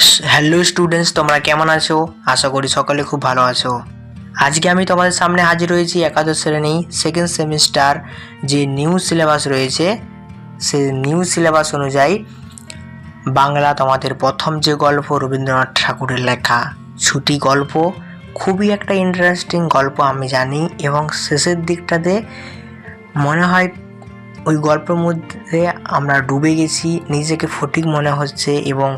Hello students তোমরা কেমন আছো? আশা করি সকলে খুব ভালো আছো। আজকে আমি তোমাদের সামনে হাজির হয়েছি একাদশ শ্রেণি সেকেন্ড সেমিস্টার যে নিউ সিলেবাস রয়েছে, সে নিউ সিলেবাস অনুযায়ী বাংলা তোমাদের প্রথম যে গল্প রবীন্দ্রনাথ ঠাকুরের লেখা, ছুটি গল্প, খুবই একটা ইন্টারেস্টিং গল্প আমি জানি এবং শেষের দিকটাতে মনে হয় ওই গল্পের মধ্যে আমরা ডুবে গেছি, নিজেকে ফটিক মনে হচ্ছে এবং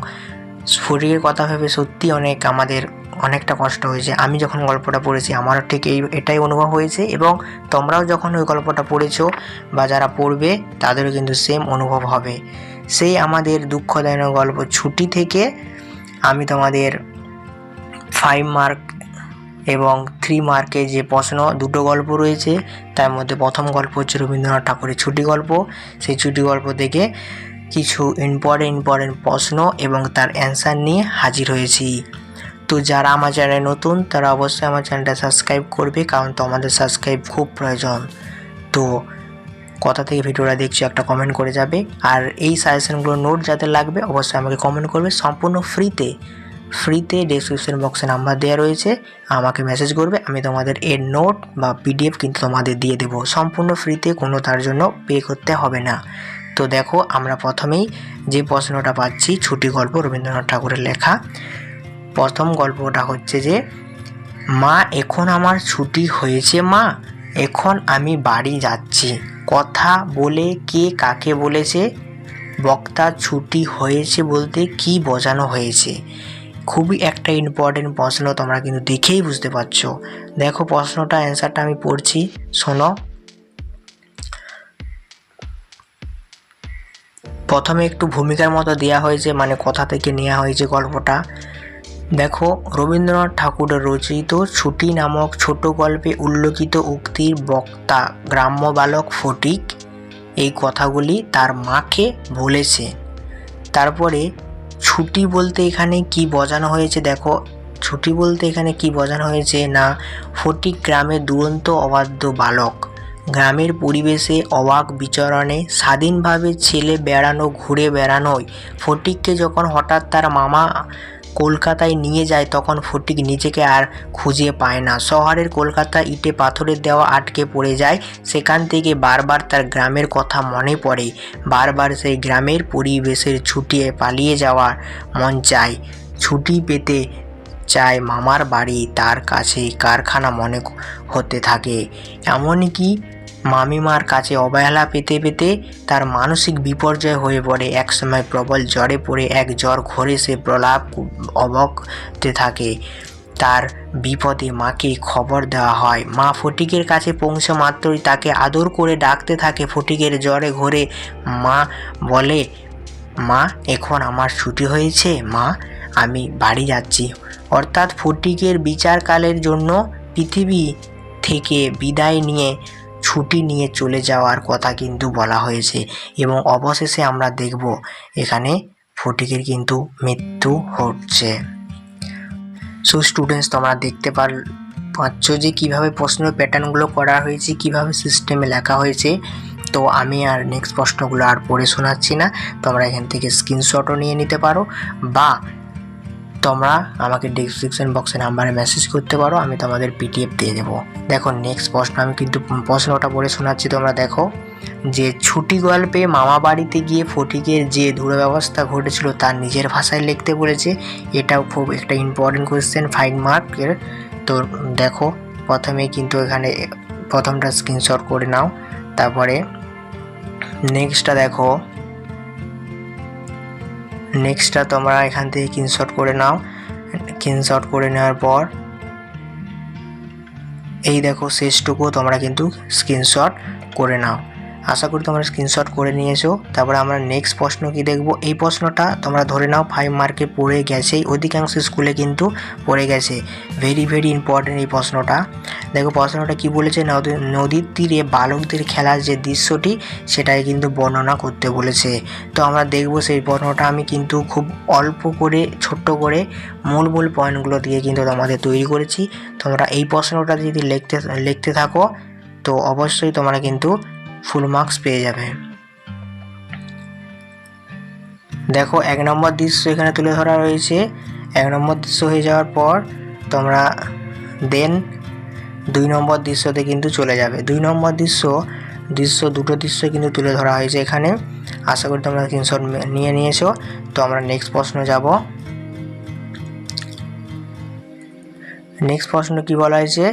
ফটিকের কথা ভেবে সত্যি অনেক আমাদের অনেকটা কষ্ট হয়েছে। আমি যখন গল্পটা পড়েছি, আমারও ঠিক এই, এটাই অনুভব হয়েছে এবং তোমরাও যখন ওই গল্পটা পড়েছো বা যারা পড়বে, তাদেরও কিন্তু সেম অনুভব হবে। সেই আমাদের দুঃখদায়ক গল্প ছুটি থেকে আমি তোমাদের ফাইভ মার্ক এবং থ্রি মার্কে যে প্রশ্ন, দুটো গল্প রয়েছে, তার মধ্যে প্রথম গল্প হচ্ছে রবীন্দ্রনাথ ঠাকুরের ছুটি গল্প। সেই ছুটি গল্প থেকে কিছু ইম্পর্টেন্ট ইম্পর্টেন্ট প্রশ্ন এবং তার অ্যান্সার নিয়ে হাজির হয়েছি। তো যারা আমার চ্যানেলে নতুন, তারা অবশ্যই আমার চ্যানেলটা সাবস্ক্রাইব করবে, কারণ তো আমাদের সাবস্ক্রাইব খুব প্রয়োজন। তো কথা থেকে ভিডিওটা দেখছ, একটা কমেন্ট করে যাবে। আর এই সাজেশনগুলো নোট যাদের লাগবে, অবশ্যই আমাকে কমেন্ট করবে। সম্পূর্ণ ফ্রিতে ফ্রিতে ডেসক্রিপশন বক্সে নাম্বার দেওয়া রয়েছে। আমাকে মেসেজ করবে, আমি তোমাদের এর নোট বা পিডিএফ কিন্তু তোমাদের দিয়ে দেবো। সম্পূর্ণ ফ্রিতে কোনো তার জন্য পে করতে হবে না। তো দেখো, আমরা প্রথমেই যে প্রশ্নটা পাচ্ছি, ছুটি গল্প রবীন্দ্রনাথ ঠাকুরের লেখা। প্রথম গল্পটা হচ্ছে যে, মা, এখন আমার ছুটি হয়েছে মা। এখন আমি বাড়ি যাচ্ছি। কথা বলে কে কাকে বলেছে? বক্তা ছুটি হয়েছে বলতে কি বোঝানো হয়েছে? খুবই একটা ইম্পর্টেন্ট প্রশ্ন তোমরা কিন্তু দেখেই বুঝতে পারছ। দেখো প্রশ্নটা অ্যান্সারটা আমি পড়ছি। শোনো। প্রথমে একটু ভূমিকার মতো দেওয়া হয়েছে মানে কথা থেকে নেওয়া হয়েছে গল্পটা। দেখো, রবীন্দ্রনাথ ঠাকুরের রচিত ছুটি নামক ছোট গল্পে উল্লেখিত উক্তির বক্তা, গ্রাম্য বালক ফটিক এই কথাগুলি তার মাকে বলেছে। তারপরে, ছুটি বলতে এখানে কি বোঝানো হয়েছে দেখো, ছুটি বলতে এখানে কি বোঝানো হয়েছে না, ফটিক গ্রামে দুরন্ত অবাধ্য বালক। গ্রামের পরিবেশে অবাক বিচরণে স্বাধীনভাবে ছেলে বেড়ানো, ঘুরে বেড়ানোয় ফটিককে যখন হঠাৎ তার মামা কলকাতায় নিয়ে যায়, তখন ফটিক নিজেকে আর খুঁজে পায় না। শহরের কলকাতা ইটে পাথরের দেওয়া আটকে পড়ে যায়, সেখান থেকে বারবার তার গ্রামের কথা মনে পড়ে। বারবার সেই গ্রামের পরিবেশের ছুটিয়ে পালিয়ে যাওয়ার মন চায়। ছুটি পেতে চায় মামার বাড়ি, তার কাছে কারখানা মনে হতে থাকে। এমনকি মামিমার কাছে অবহেলা পেতে পেতে তার মানসিক বিপর্যয় হয়ে পড়ে। একসময় প্রবল জ্বরে পড়ে এক জ্বর ঘরে সে প্রলাপ অবকতে থাকে। তার বিপদে মাকে খবর দেওয়া হয়। মা ফটিকের কাছে পৌঁছে মাত্রই তাকে আদর করে ডাকতে থাকে। ফটিকের জ্বরে ঘরে মা বলে, মা, এখন আমার ছুটি হয়েছে। মা, আমি বাড়ি যাচ্ছি। অর্থাৎ ফটিকের বিচারকালের জন্য পৃথিবী থেকে বিদায় নিয়ে ছুটি নিয়ে চলে যাওয়ার কথা কিন্তু বলা হয়েছে এবং অবশেষে আমরা দেখব এখানে ফটিকের কিন্তু মৃত্যু হচ্ছে। সো স্টুডেন্টস তোমরা দেখতে পার, পাচ্ছ যে কীভাবে প্রশ্নের প্যাটার্নগুলো করা হয়েছে, কীভাবে সিস্টেমে লেখা হয়েছে। তো আমি আর নেক্সট প্রশ্নগুলো আর পড়ে শোনাচ্ছি না। তোমরা এখান থেকে স্ক্রিনশটও নিয়ে নিতে পারো বা তোমরা আমাকে ডিসক্রিপশন বক্সে নাম্বারে মেসেজ করতে পারো, আমি তোমাদের পিডিএফ দিয়ে দেবো। দেখো নেক্সট প্রশ্ন আমি কিন্তু প্রশ্নটা পড়ে শোনাচ্ছি, তোমরা দেখো। যে ছুটি গল্পে মামা বাড়িতে গিয়ে ফটিকের যে দুরব্যবস্থা ঘটেছিল তার নিজের ভাষায় লিখতে বলেছে, এটাও খুব একটা ইম্পর্টেন্ট কোয়েশ্চেন ফাইভ মার্কের তো দেখো, প্রথমে কিন্তু এখানে প্রথমটা স্ক্রিনশট করে নাও, তারপরে নেক্সটটা দেখো। নেক্সটটা তোমরা এখান থেকে স্ক্রিনশট করে নাও। স্ক্রিনশট করে নেওয়ার পর, এই দেখো শেষটুকু তোমরা কিন্তু স্ক্রিনশট করে নাও। আশা করি তোমরা স্ক্রিনশট করে নিয়েছো। তারপরে আমরা নেক্সট প্রশ্ন কি দেখব? এই প্রশ্নটা তোমরা ধরে নাও ফাইভ মার্কে পড়ে গেছেই অধিকাংশ স্কুলে কিন্তু পড়ে গেছে। ভেরি ভেরি ইম্পর্টেন্ট এই প্রশ্নটা। দেখো, প্রশ্নটা কি বলেছে? নদী- নদীর তীরে বালকদের খেলার যে দৃশ্যটি, সেটাই কিন্তু বর্ণনা করতে বলেছে। তো আমরা দেখব সেই বর্ণনাটা আমি কিন্তু খুব অল্প করে, ছোট্ট করে, মূল মূল পয়েন্টগুলো দিয়ে কিন্তু তোমাদের তৈরি করেছি। তোমরা এই প্রশ্নটা যদি লিখতে লিখতে থাকো, তো অবশ্যই তোমরা কিন্তু ফুল মার্কস পেয়ে যাবে। দেখো, এক নম্বর দৃশ্য এখানে তুলে ধরা রয়েছে। এক নম্বর দৃশ্য হয়ে যাওয়ার পর তোমরা দেন দুই নম্বর দৃশ্যতে কিন্তু চলে যাবে। দুই নম্বর দৃশ্য দৃশ্য, দুটো দৃশ্য কিন্তু তুলে ধরা হয়েছে এখানে। আশা করি তোমরা স্ক্রিনশট নিয়ে নিয়েছো। তো আমরা নেক্সট প্রশ্ন যাব। নেক্সট প্রশ্ন কি বলা হয়েছে?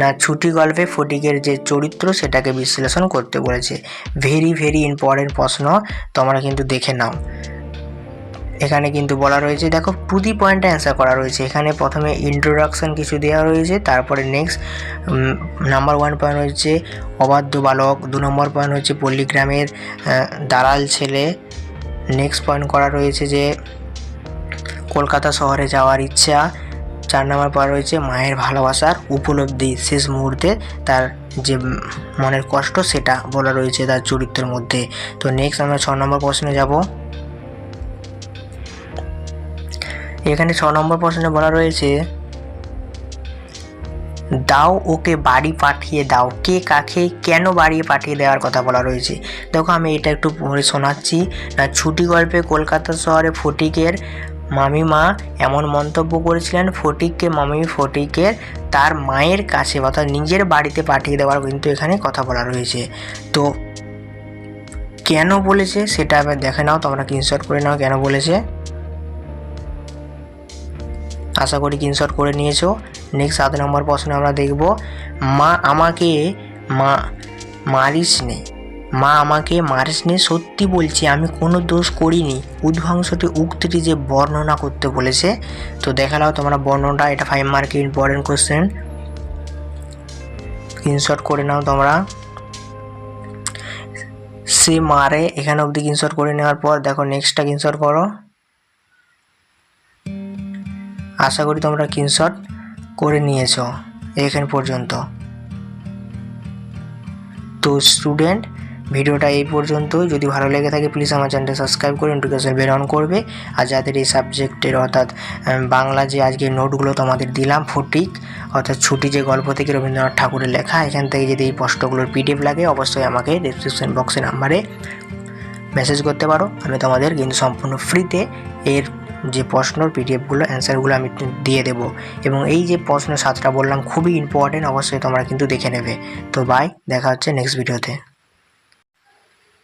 না, ছুটি গল্পে ফটিকের যে চরিত্র সেটাকে বিশ্লেষণ করতে বলেছে। ভেরি ভেরি ইম্পর্টেন্ট প্রশ্ন, তোমরা কিন্তু দেখে নাও। এখানে কিন্তু বলা রয়েছে, দেখো দি পয়েন্টে অ্যান্সার করা রয়েছে। এখানে প্রথমে ইন্ট্রোডাকশন কিছু দেওয়া রয়েছে, তারপরে নেক্সট নাম্বার ওয়ান পয়েন্ট হচ্ছে অবাধ্য বালক, দু নম্বর পয়েন্ট হচ্ছে পল্লীগ্রামের দালাল ছেলে। নেক্সট পয়েন্ট করা রয়েছে যে, কলকাতা শহরে যাওয়ার ইচ্ছা চার নম্বর পর রয়েছে মায়ের ভালোবাসার উপলব্ধি। শেষ মুহূর্তে তার যে মনের কষ্ট, সেটা বলা রয়েছে তার চরিত্রের মধ্যে। তো নেক্সট আমরা ছ নম্বর প্রশ্নে যাব। এখানে ছ নম্বর প্রশ্নে বলা রয়েছে, দাও ওকে বাড়ি পাঠিয়ে দাও। কে কাকে কেন বাড়ি পাঠিয়ে দেওয়ার কথা বলা রয়েছে। দেখো আমি এটা একটু পড়ে শোনাচ্ছি। না, ছুটি গল্পে কলকাতা শহরে ফটিকের মামিমা এমন মন্তব্য করেছিলেন ফটিককে মামি ফটিকের তার মায়ের কাছে অর্থাৎ নিজের বাড়িতে পাঠিয়ে দেওয়ার কিন্তু এখানে কথা বলা রয়েছে। তো কেন বলেছে সেটা এবার দেখে নাও, তোমরা স্ক্রিনশট করে নাও কেন বলেছে। আশা করি স্ক্রিনশট করে নিয়েছো। নেক্সট সাত নম্বর প্রশ্নে আমরা দেখব, মা আমাকে মা, মারিস নে। মা আমাকে মারিস নে, সত্যি বলছি, আমি কোনো দোষ করিনি। উদ্ভাংসটি উক্তিটি যে বর্ণনা করতে বলেছে, তো দেখা দেখালাও তোমরা বর্ণনাটা, এটা ফাইভ মার্কের ইম্পর্টেন্ট কোশ্চেন স্ক্রিনশট করে নাও তোমরা। সে মারে, এখানে অবধি স্ক্রিনশট করে নেওয়ার পর, দেখো নেক্সটটা স্ক্রিনশট করো। আশা করি তোমরা স্ক্রিনশট করে নিয়েছো, এখান পর্যন্ত। তো স্টুডেন্ট ভিডিওটা এই পর্যন্তই যদি ভালো লেগে থাকে প্লিজ আমার চ্যানেলটা সাবস্ক্রাইব করে নোটিফিকেশন বেল অন করবে। আর যাদের এই সাবজেক্টের অর্থাৎ বাংলা যে আজকে নোটগুলো তোমাদের দিলাম, ফটিক, অর্থাৎ ছুটি যে গল্প থেকে রবীন্দ্রনাথ ঠাকুরের লেখা, এখান থেকে যদি এই প্রশ্নগুলোর পিডিএফ লাগে, অবশ্যই আমাকে ডিসক্রিপশন বক্সের নাম্বারে মেসেজ করতে পারো। আমি তোমাদের কিন্তু সম্পূর্ণ ফ্রিতে এর যে প্রশ্নর পিডিএফগুলো অ্যান্সারগুলো আমি দিয়ে দেবো। এবং এই যে প্রশ্ন সাতটা বললাম, খুবই ইম্পর্টেন্ট অবশ্যই তোমরা কিন্তু দেখে নেবে। তো বাই দেখা হচ্ছে নেক্সট ভিডিওতে